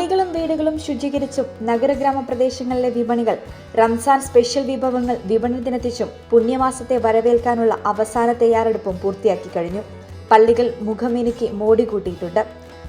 വീടുകളും ശുചീകരിച്ചും നഗരഗ്രാമ പ്രദേശങ്ങളിലെ വിപണികൾ റംസാൻ സ്പെഷ്യൽ വിഭവങ്ങൾ വിപണനത്തിനെത്തിച്ചും പുണ്യമാസത്തെ വരവേൽക്കാനുള്ള അവസാന തയ്യാറെടുപ്പും പൂർത്തിയാക്കി കഴിഞ്ഞു. പള്ളികൾ മുഖമിനുക്കി മോടി കൂട്ടിയിട്ടുണ്ട്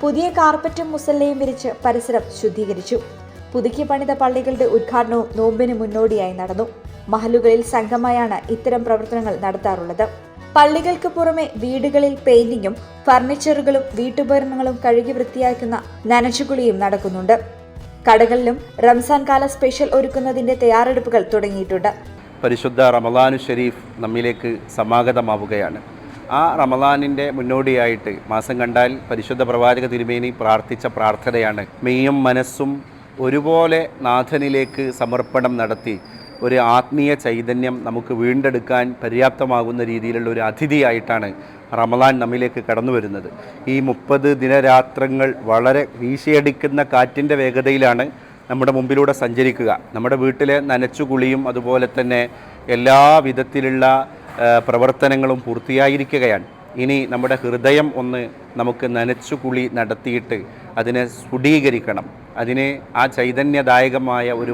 പുതിയ കാർപ്പറ്റും മുസല്ലയും വിരിച്ച് പരിസരം ശുദ്ധീകരിച്ചു. പുതുക്കി പണിത പള്ളികളുടെ ഉദ്ഘാടനവും നോമ്പിന് മുന്നോടിയായി നടന്നു. മഹലുകളിൽ സംഘമായാണ് ഇത്തരം പ്രവർത്തനങ്ങൾ നടത്താറുള്ളത്. പള്ളികൾക്ക് പുറമെ വീടുകളിൽ പെയിന്റിങ്ങും ഫർണിച്ചറുകളും വീട്ടുപകരണങ്ങളും കഴുകി വൃത്തിയാക്കുന്ന നനച്ചുകുളിയും നടക്കുന്നുണ്ട്. കടകളിലും റംസാൻ കാല സ്പെഷ്യൽ ഒരുക്കുന്നതിന്റെ തയ്യാറെടുപ്പുകൾ തുടങ്ങിയിട്ടുണ്ട്. പരിശുദ്ധ റമലാനു ഷെരീഫ് നമ്മിലേക്ക് സമാഗതമാവുകയാണ്. ആ റമലാനിന്റെ മുന്നോടിയായിട്ട് മാസം കണ്ടാൽ പരിശുദ്ധ പ്രവാചക തിരുമേനി പ്രാർത്ഥിച്ച പ്രാർത്ഥനയാണ്. മെയ്യും മനസ്സും ഒരുപോലെ നാഥനിലേക്ക് സമർപ്പണം നടത്തി ഒരു ആത്മീയ ചൈതന്യം നമുക്ക് വീണ്ടെടുക്കാൻ പര്യാപ്തമാകുന്ന രീതിയിലുള്ള ഒരു അതിഥിയായിട്ടാണ് റമലാൻ നമ്മിലേക്ക് കടന്നു വരുന്നത്. ഈ മുപ്പത് ദിനരാത്രങ്ങൾ വളരെ വീശിയടിക്കുന്ന കാറ്റിന്റെ വേഗതയിലാണ് നമ്മുടെ മുമ്പിലൂടെ സഞ്ചരിക്കുക. നമ്മുടെ വീട്ടിലെ നനച്ചുകുളിയും അതുപോലെ തന്നെ എല്ലാ വിധത്തിലുള്ള പ്രവർത്തനങ്ങളും പൂർത്തിയായിരിക്കുകയാണ്. ഇനി നമ്മുടെ ഹൃദയം ഒന്ന് നമുക്ക് നനച്ചുകുളി നടത്തിയിട്ട് അതിനെ സ്ഫുടീകരിക്കണം. അതിനെ ആ ചൈതന്യദായകമായ ഒരു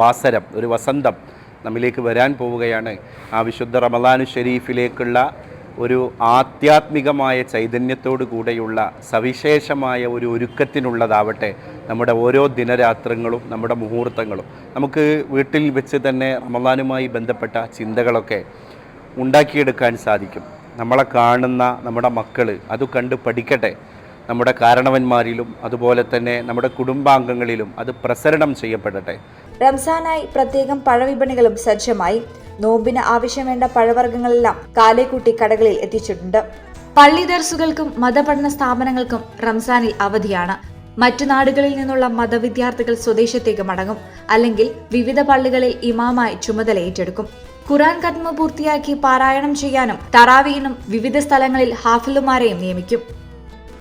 വാസരം ഒരു വസന്തം നമ്മിലേക്ക് വരാൻ പോവുകയാണ്. ആ വിശുദ്ധ റമലാനു ഷെരീഫിലേക്കുള്ള ഒരു ആധ്യാത്മികമായ ചൈതന്യത്തോടു കൂടെയുള്ള സവിശേഷമായ ഒരു ഒരുക്കത്തിനുള്ളതാവട്ടെ നമ്മുടെ ഓരോ ദിനരാത്രങ്ങളും നമ്മുടെ മുഹൂർത്തങ്ങളും. നമുക്ക് വീട്ടിൽ വെച്ച് തന്നെ റമദാനുമായി ബന്ധപ്പെട്ട ചിന്തകളൊക്കെ ഉണ്ടാക്കിയെടുക്കാൻ സാധിക്കും. നമ്മളെ കാണുന്ന നമ്മുടെ മക്കൾ അത് കണ്ട് പഠിക്കട്ടെ. നമ്മുടെ കാരണവന്മാരിലും അതുപോലെ തന്നെ നമ്മുടെ കുടുംബാംഗങ്ങളിലും അത് പ്രസരണം ചെയ്യപ്പെടട്ടെ. റംസാനായി പ്രത്യേകം പഴവിപണികളും സജ്ജമായി. നോമ്പിന് ആവശ്യം വേണ്ട പഴവർഗങ്ങളെല്ലാം കാലേക്കൂട്ടി കടകളിൽ എത്തിച്ചിട്ടുണ്ട്. പള്ളി ദർസുകൾക്കും മതപഠന സ്ഥാപനങ്ങൾക്കും റംസാനിൽ അവധിയാണ്. മറ്റു നാടുകളിൽ നിന്നുള്ള മതവിദ്യാർത്ഥികൾ സ്വദേശത്തേക്ക് മടങ്ങും. അല്ലെങ്കിൽ വിവിധ പള്ളികളിൽ ഇമാമായി ചുമതല ഏറ്റെടുക്കും. ഖുറാൻ കദ്മ പൂർത്തിയാക്കി പാരായണം ചെയ്യാനും തറാവീനും വിവിധ സ്ഥലങ്ങളിൽ ഹാഫിലുമാരെയും നിയമിക്കും.